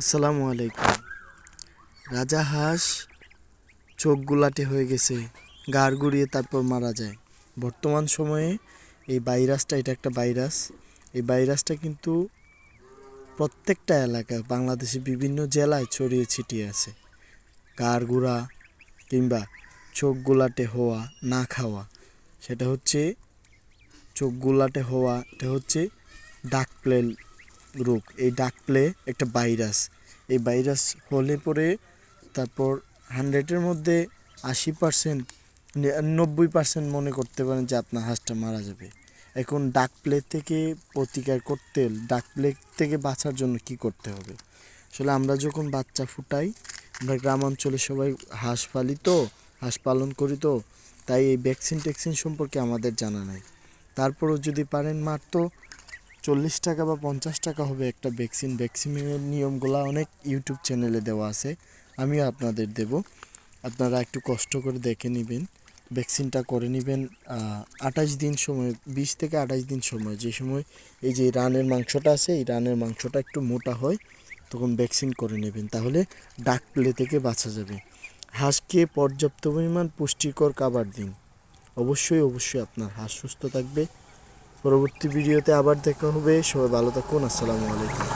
আসসালামু আলাইকুম। রাজা হাঁস চোখ গুলাটে হয়ে গেছে গাড় গুড়িয়ে তারপর মারা যায়। বর্তমান সময়ে এই ভাইরাসটা, এটা একটা ভাইরাস। এই ভাইরাসটা কিন্তু প্রত্যেকটা এলাকা বাংলাদেশে বিভিন্ন জেলায় ছড়িয়ে ছিটিয়ে আছে। গাড় গুড়া কিংবা চোখ গুলাটে হওয়া, না খাওয়া, সেটা হচ্ছে চোখ গুলাটে হওয়া, এটা হচ্ছে ডাক প্লে রোগ, এই ডাক প্লে একটা ভাইরাস। এই ভাইরাস হলে পরে তারপর হান্ড্রেডের মধ্যে আশি পার্সেন্ট নব্বই পার্সেন্ট মনে করতে পারেন যে আপনার হাঁসটা মারা যাবে। এখন ডাক প্লে থেকে প্রতিকার করতে, ডাক প্লে থেকে বাঁচার জন্য কি করতে হবে? আসলে আমরা যখন বাচ্চা ফুটাই, আমরা গ্রাম অঞ্চলে সবাই হাঁস পালি তো, হাঁস পালন করি তো, তাই এই ভ্যাকসিন ট্যাকসিন সম্পর্কে আমাদের জানা নাই। তারপরও যদি পারেন মাত্র চল্লিশ টাকা বা পঞ্চাশ টাকা হবে একটা ভ্যাকসিন। ভ্যাকসিনের নিয়মগুলো অনেক ইউটিউব চ্যানেলে দেওয়া আছে, আমিও আপনাদের দেব। আপনারা একটু কষ্ট করে দেখে নেবেন, ভ্যাকসিনটা করে নেবেন আঠাশ দিন সময়, বিশ থেকে আঠাশ দিন সময়। যে সময় এই যে রানের মাংসটা আছে, এই রানের মাংসটা একটু মোটা হয়, তখন ভ্যাকসিন করে নেবেন। তাহলে ডাক প্লে থেকে বাঁচা যাবে। হাঁসকে পর্যাপ্ত পরিমাণ পুষ্টিকর খাবার দিন। অবশ্যই অবশ্যই আপনার হাঁস সুস্থ থাকবে। পরবর্তী ভিডিওতে আবার দেখা হবে। সবাই ভালো থাকুন আসসালামু আলাইকুম।